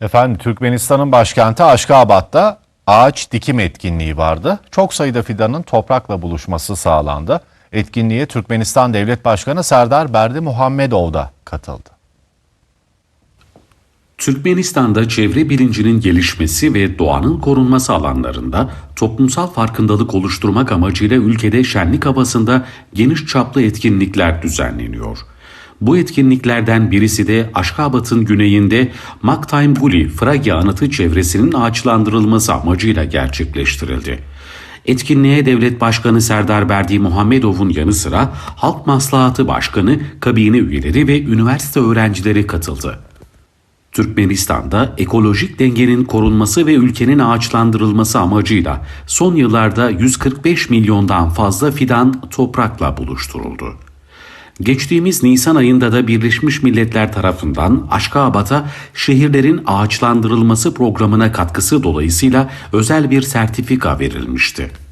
Efendim Türkmenistan'ın başkenti Aşkabat'ta ağaç dikim etkinliği vardı. Çok sayıda fidanın toprakla buluşması sağlandı. Etkinliğe Türkmenistan Devlet Başkanı Serdar Berdi Muhammedov da katıldı. Türkmenistan'da çevre bilincinin gelişmesi ve doğanın korunması alanlarında toplumsal farkındalık oluşturmak amacıyla ülkede şenlik havasında geniş çaplı etkinlikler düzenleniyor. Bu etkinliklerden birisi de Aşkabat'ın güneyinde Maktime Guli Fragya anıtı çevresinin ağaçlandırılması amacıyla gerçekleştirildi. Etkinliğe Devlet Başkanı Serdar Berdi Muhammedov'un yanı sıra Halk Maslahatı Başkanı, kabine üyeleri ve üniversite öğrencileri katıldı. Türkmenistan'da ekolojik dengenin korunması ve ülkenin ağaçlandırılması amacıyla son yıllarda 145 milyondan fazla fidan toprakla buluşturuldu. Geçtiğimiz Nisan ayında da Birleşmiş Milletler tarafından Aşkabat'a şehirlerin ağaçlandırılması programına katkısı dolayısıyla özel bir sertifika verilmişti.